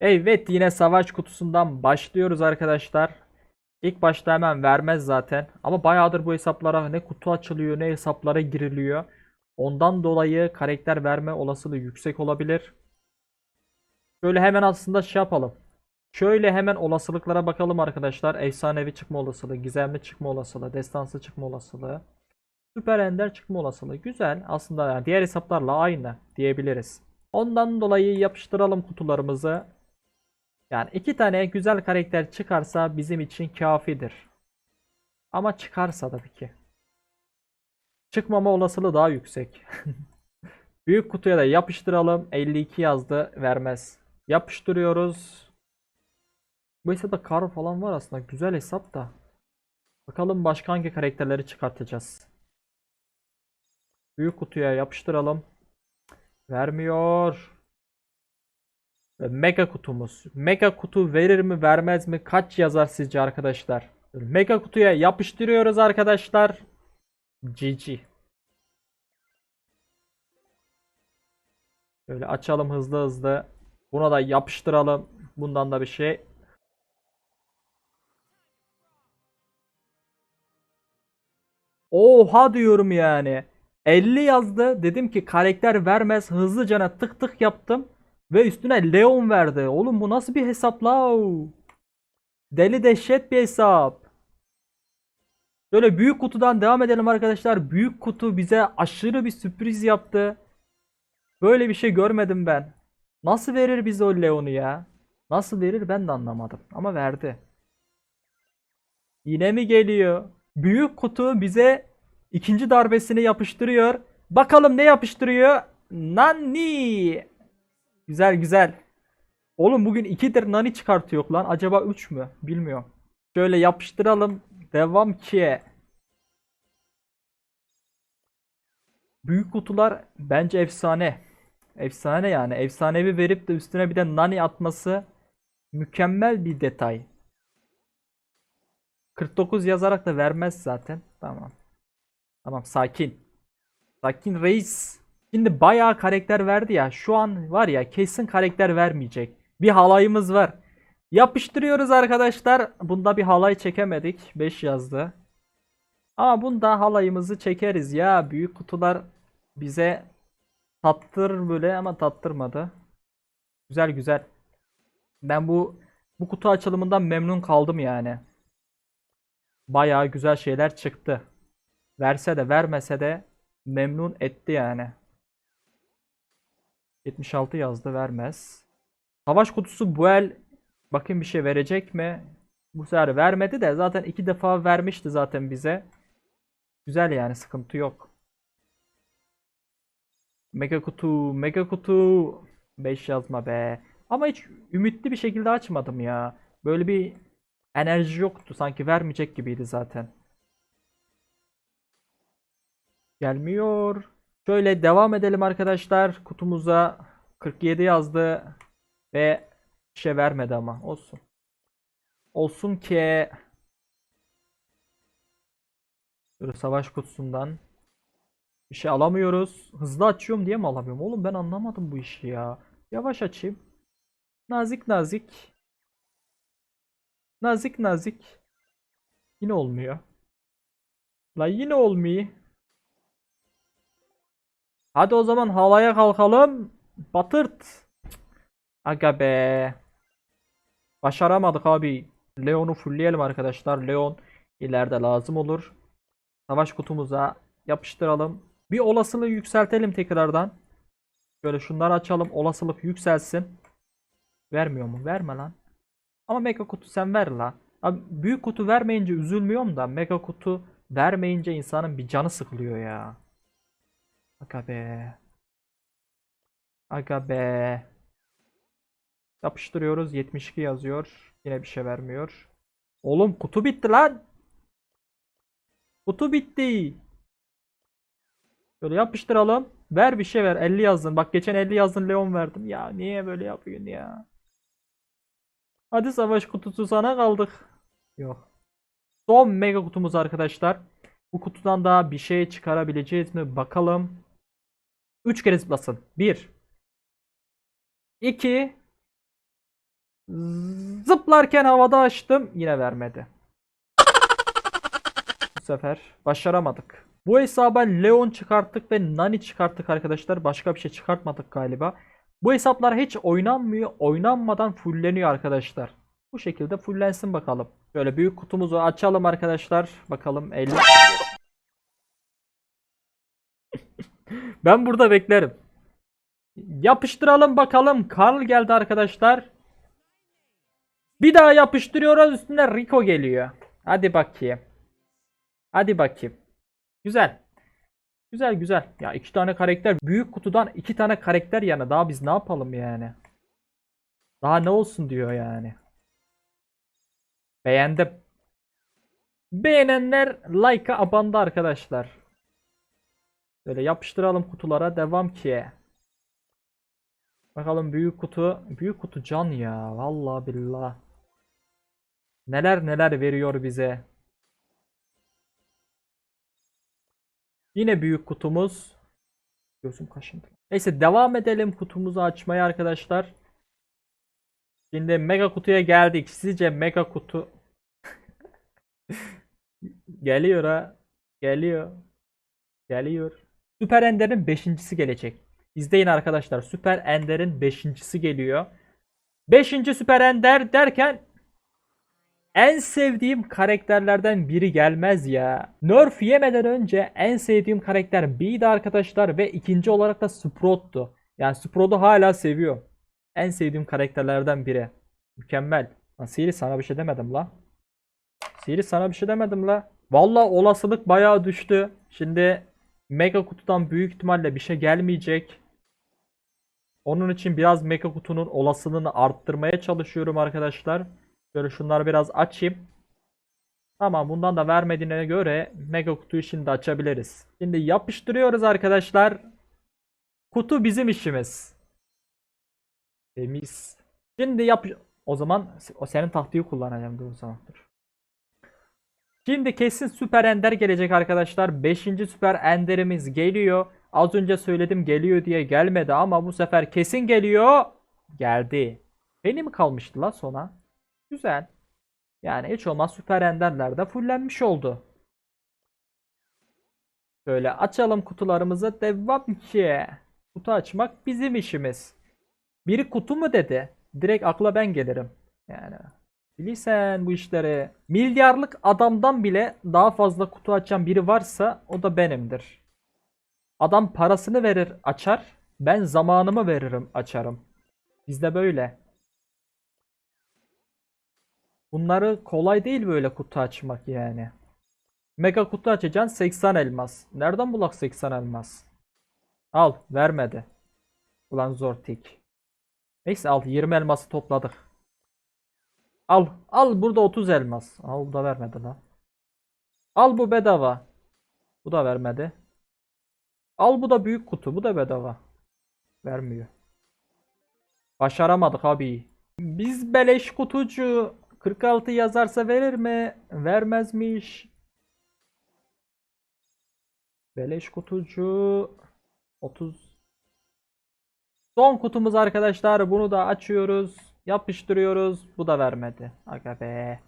Evet yine savaş kutusundan başlıyoruz arkadaşlar. İlk başta hemen vermez zaten. Ama bayağıdır bu hesaplara ne kutu açılıyor ne hesaplara giriliyor. Ondan dolayı karakter verme olasılığı yüksek olabilir. Şöyle hemen aslında şey yapalım. Şöyle hemen olasılıklara bakalım arkadaşlar. Efsanevi çıkma olasılığı, gizemli çıkma olasılığı, destansı çıkma olasılığı. Süper Ender çıkma olasılığı. Güzel. Aslında diğer hesaplarla aynı diyebiliriz. Ondan dolayı yapıştıralım kutularımızı. Yani iki tane güzel karakter çıkarsa bizim için kafidir. Ama çıkarsa tabii ki. Çıkmama olasılığı daha yüksek. Büyük kutuya da yapıştıralım. 52 yazdı. Vermez. Yapıştırıyoruz. Bu hesapta kar falan var aslında. Güzel hesap da. Bakalım başka hangi karakterleri çıkartacağız. Büyük kutuya yapıştıralım. Vermiyor. Ve Mega kutumuz. Mega kutu verir mi vermez mi? Kaç yazar sizce arkadaşlar? Mega kutuya yapıştırıyoruz arkadaşlar. GG. Böyle açalım hızlı hızlı. Buna da yapıştıralım. Bundan da bir şey. Oha diyorum yani. 50 yazdı. Dedim ki karakter vermez. Hızlıca tık tık yaptım. Ve üstüne Leon verdi. Oğlum bu nasıl bir hesap la? Deli dehşet bir hesap. Böyle büyük kutudan devam edelim arkadaşlar. Büyük kutu bize aşırı bir sürpriz yaptı. Böyle bir şey görmedim ben. Nasıl verir bize o Leon'u ya? Nasıl verir ben de anlamadım. Ama verdi. Yine mi geliyor? Büyük kutu bize ikinci darbesini yapıştırıyor. Bakalım ne yapıştırıyor? Nani. Güzel güzel. Oğlum bugün 2'dir nani çıkartıyor lan. Acaba 3 mü? Bilmiyorum. Şöyle yapıştıralım. Devam ki. Büyük kutular bence efsane. Efsane yani. Efsanevi verip de üstüne bir de nani atması mükemmel bir detay. 49 yazarak da vermez zaten. Tamam. Tamam sakin. Sakin reis. Şimdi bayağı karakter verdi ya. Şu an var ya kesin karakter vermeyecek. Bir halayımız var. Yapıştırıyoruz arkadaşlar. Bunda bir halay çekemedik. 5 yazdı. Ama bunda halayımızı çekeriz ya. Büyük kutular bize tattır böyle ama tattırmadı. Güzel güzel. Ben bu bu kutu açılımından memnun kaldım yani. Bayağı güzel şeyler çıktı. Verse de vermese de memnun etti yani. 76 yazdı vermez. Savaş kutusu bu el bakayım bir şey verecek mi? Bu sefer vermedi de zaten iki defa vermişti zaten bize. Güzel yani sıkıntı yok. Mega kutu, mega kutu. 5 yazma be. Ama hiç ümitli bir şekilde açmadım ya. Böyle bir enerji yoktu. Sanki vermeyecek gibiydi zaten. Gelmiyor. Şöyle devam edelim arkadaşlar. Kutumuza 47 yazdı. Ve bir şey vermedi ama. Olsun. Olsun ki Böyle savaş kutusundan bir şey alamıyoruz. Hızlı açıyorum diye mi alamıyorum? Oğlum ben anlamadım bu işi ya. Yavaş açayım. Nazik nazik. Nazik nazik. Yine olmuyor. La yine olmuyor. Hadi o zaman halaya kalkalım. Batırt. Aga be. Başaramadık abi. Leon'u fullleyelim arkadaşlar. Leon ileride lazım olur. Savaş kutumuza yapıştıralım. Bir olasılığı yükseltelim tekrardan. Şöyle şunları açalım. Olasılık yükselsin. Vermiyor mu? Verme lan. Ama mega kutu sen ver la. Abi büyük kutu vermeyince üzülmüyorum da mega kutu vermeyince insanın bir canı sıkılıyor ya. Aga be. Aga be. Yapıştırıyoruz. 72 yazıyor. Yine bir şey vermiyor. Oğlum kutu bitti lan. Kutu bitti. Böyle yapıştıralım. Ver bir şey ver. 50 yazdın. Bak geçen 50 yazdın Leon verdim. Ya niye böyle yapıyorsun ya? Hadi savaş kutusu sana kaldık. Yok. Son mega kutumuz arkadaşlar. Bu kutudan da bir şey çıkarabileceğiz mi? Bakalım. 3 kere zıplasın. 1 2 Zıplarken havada açtım. Yine vermedi. Bu sefer başaramadık. Bu hesaba Leon çıkarttık ve Nani çıkarttık arkadaşlar. Başka bir şey çıkartmadık galiba. Bu hesaplar hiç oynanmıyor. Oynanmadan fulleniyor arkadaşlar. Bu şekilde fullensin bakalım. Şöyle büyük kutumuzu açalım arkadaşlar. Bakalım 50. ben burada beklerim. Yapıştıralım bakalım. Karl geldi arkadaşlar. Bir daha yapıştırıyoruz üstüne Rico geliyor. Hadi bakayım. Hadi bakayım. Güzel. Güzel güzel. Ya iki tane karakter. Büyük kutudan iki tane karakter yana. Daha biz ne yapalım yani? Daha ne olsun diyor yani. Beğendim. Beğenenler like'a abandı arkadaşlar. Böyle yapıştıralım kutulara. Devam ki. Bakalım büyük kutu. Büyük kutu can ya. Vallahi billah. Neler neler veriyor bize. Yine büyük kutumuz. Gözüm kaşındı. Neyse devam edelim kutumuzu açmaya arkadaşlar. Şimdi mega kutuya geldik. Sizce mega kutu geliyor ha. Geliyor. Geliyor. Süper Ender'in 5.si gelecek. İzleyin arkadaşlar. Süper Ender'in 5.si geliyor. 5. Süper Ender derken en sevdiğim karakterlerden biri gelmez ya. Nerf yemeden önce en sevdiğim karakter B'ydi arkadaşlar ve ikinci olarak da Sprout'tu. Yani Sprout'u hala seviyorum. En sevdiğim karakterlerden biri. Mükemmel. Lan Siri sana bir şey demedim la. Siri sana bir şey demedim la. Valla olasılık bayağı düştü. Şimdi Mega kutudan büyük ihtimalle bir şey gelmeyecek. Onun için biraz Mega kutunun olasılığını arttırmaya çalışıyorum arkadaşlar. Şöyle şunları biraz açayım. Tamam bundan da vermediğine göre mega kutuyu şimdi açabiliriz. Şimdi yapıştırıyoruz arkadaşlar. Kutu bizim işimiz. Temiz. Şimdi yap o zaman o senin tahtayı kullanacağım dur o zaman dur. Şimdi kesin süper ender gelecek arkadaşlar. 5. süper enderimiz geliyor. Az önce söyledim geliyor diye gelmedi ama bu sefer kesin geliyor. Geldi. Beni mi kalmıştı la sona? Güzel. Yani hiç olmaz süper enderler de fullenmiş oldu. Şöyle açalım kutularımızı. Devam ki. Kutu açmak bizim işimiz. Biri kutu mu dedi? Direkt akla ben gelirim. Yani bilirsen bu işleri. Milyarlık adamdan bile daha fazla kutu açan biri varsa o da benimdir. Adam parasını verir açar. Ben zamanımı veririm açarım. Bizde böyle. Bunları kolay değil böyle kutu açmak yani. Mega kutu açacaksın 80 elmas. Nereden bulak 80 elmas? Al vermedi. Ulan zor tik. Neyse al 20 elması topladık. Al al burada 30 elmas. Al bu da vermedi lan. Al bu bedava. Bu da vermedi. Al bu da büyük kutu. Bu da bedava. Vermiyor. Başaramadık abi. Biz beleş kutucu. 46 yazarsa verir mi? Vermezmiş. Beleş kutucu 30 Son kutumuz arkadaşlar. Bunu da açıyoruz. Yapıştırıyoruz. Bu da vermedi. Aga be.